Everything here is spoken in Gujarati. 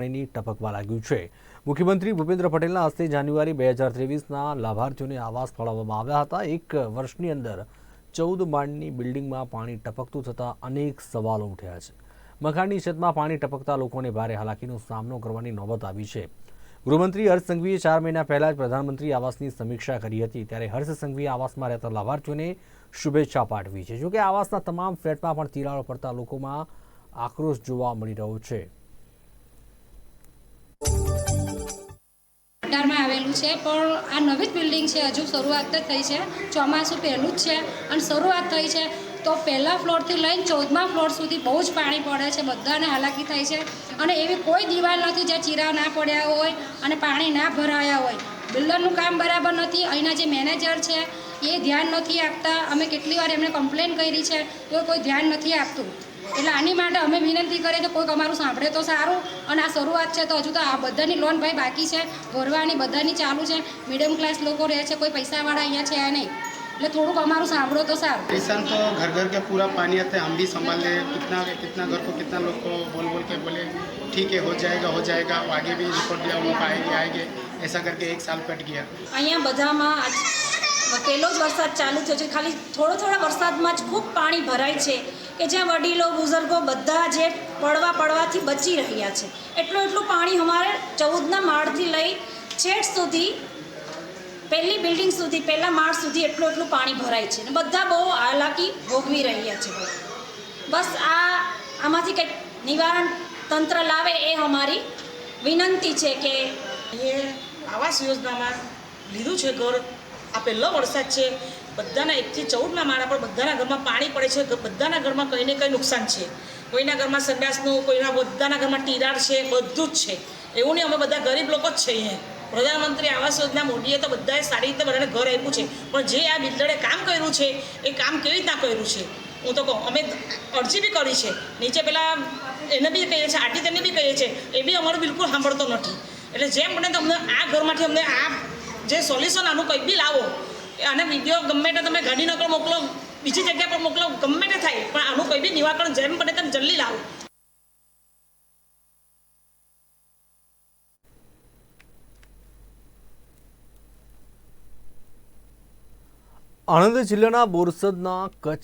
પાણીની ટપકવા લાગ્યું છે. મુખ્યમંત્રી ભૂપેન્દ્ર પટેલના હસ્તે જાન્યુઆરી બે હજાર ત્રેવીસના લાભાર્થીઓને આવાસ ફાળવવામાં આવ્યા હતા. એક વર્ષની અંદર ચૌદ માળની બિલ્ડિંગમાં પાણી ટપકતું થતાં અનેક સવાલો ઉઠ્યા છે. મકાનની છતમાં પાણી ટપકતા લોકોને ભારે હાલાકીનો સામનો કરવાની નોબત આવી છે. ગૃહમંત્રી હર્ષ સંઘવીએ ચાર મહિના પહેલા જ પ્રધાનમંત્રી આવાસની સમીક્ષા કરી હતી. ત્યારે હર્ષ સંઘવીએ આવાસમાં રહેતા લાભાર્થીઓને શુભેચ્છા પાઠવી છે. જોકે આવાસના તમામ ફ્લેટમાં પણ તિરાડો પડતા લોકોમાં આક્રોશ જોવા મળી રહ્યો છે. અઢારમાં આવેલું છે, પણ આ નવી જ બિલ્ડિંગ છે, હજુ શરૂઆત જ થઈ છે, ચોમાસું પહેલું જ છે, અને શરૂઆત થઈ છે, તો પહેલા ફ્લોરથી લઈને ચૌદમા ફ્લોર સુધી બહુ જ પાણી પડે છે, બધાને હાલાકી થાય છે, અને એવી કોઈ દિવાલ નથી જ્યાં ચીરા ના પડ્યા હોય અને પાણી ના ભરાયા હોય. બિલ્ડરનું કામ બરાબર નથી, અહીંના જે મેનેજર છે, એ ધ્યાન નથી આપતા, અમે કેટલી વાર એમને કમ્પ્લેન કરી છે, તો કોઈ ધ્યાન નથી આપતું. એટલે આની માટે અમે વિનંતી કરીએ કે કોઈક અમારું સાંભળે તો સારું અને આ શરૂઆત છે તો હજુ તો આ બધાની લોન ભાઈ બાકી છે ભરવાની બધાની ચાલુ છે મિડલ ક્લાસ લોકો રહે છે કોઈ પૈસાવાળા અહીંયા છે આ નહીં એટલે થોડુંક અમારું સાંભળો તો સારું किसान तो घर घर के पूरा पानी आता है हम भी संभाल रहे हैं कितना कितना घर को कितना लोग को बोल बोल के बोले ठीक है हो जाएगा हो जाएगा अब आगे भी रिपोर्ट दिया उनको आएंगे आएंगे ऐसा करके एक साल कट गया અહીંયા બધામાં આજ પહેલો જ વરસાદ ચાલુ થયો છે ખાલી થોડો થોડા વરસાદમાં જ ખૂબ પાણી ભરાય છે કે જ્યાં વડીલો, બુઝુર્ગો બધા જે પડવા પડવાથી બચી રહ્યા છે. એટલું એટલું પાણી અમારે ચૌદના માળથી લઈ છેટ સુધી, પહેલી બિલ્ડિંગ સુધી, પહેલા માળ સુધી એટલું એટલું પાણી ભરાય છે. અને બધા બહુ હાલાકી ભોગવી રહ્યા છે. બસ આ, આમાંથી કંઈક નિવારણ તંત્ર લાવે એ અમારી વિનંતી છે કે એ આવાસ યોજનામાં લીધું છે ઘર. આ પહેલો વરસાદ છે, બધાના એકથી ચૌદના માળા પર બધાના ઘરમાં પાણી પડે છે, બધાના ઘરમાં કંઈ ને કંઈ નુકસાન છે. કોઈના ઘરમાં સંડાસનું, કોઈના બધાના ઘરમાં તિરાડ છે, બધું જ છે. એવું નહીં, અમે બધા ગરીબ લોકો જ છીએ પ્રધાનમંત્રી આવાસ યોજના મોદીએ તો બધાએ સારી રીતે બધાને ઘર આપ્યું છે. પણ જે આ બિલ્ડરે કામ કર્યું છે, એ કામ કેવી રીતના કર્યું છે? હું તો કહું, અમે અરજી બી કરી છે. નીચે પેલા એને બી કહીએ છીએ આટી તેને બી કહીએ છીએ. એ બી અમારું બિલકુલ સાંભળતો નથી. એટલે જેમ બને તમને આ ઘરમાંથી અમને આ જે સોલ્યુશન આનું કંઈક બી લાવો અને વીડિયો ગમે તે તમે ગાંધીનગર મોકલો, બીજી જગ્યા પર મોકલો, ગમે તે થાય, પણ આનું કોઈ બી નિવારણ જેમ બને તેમ જલ્દી લાવો. આણંદ જિલ્લાના બોરસદના કચ્છ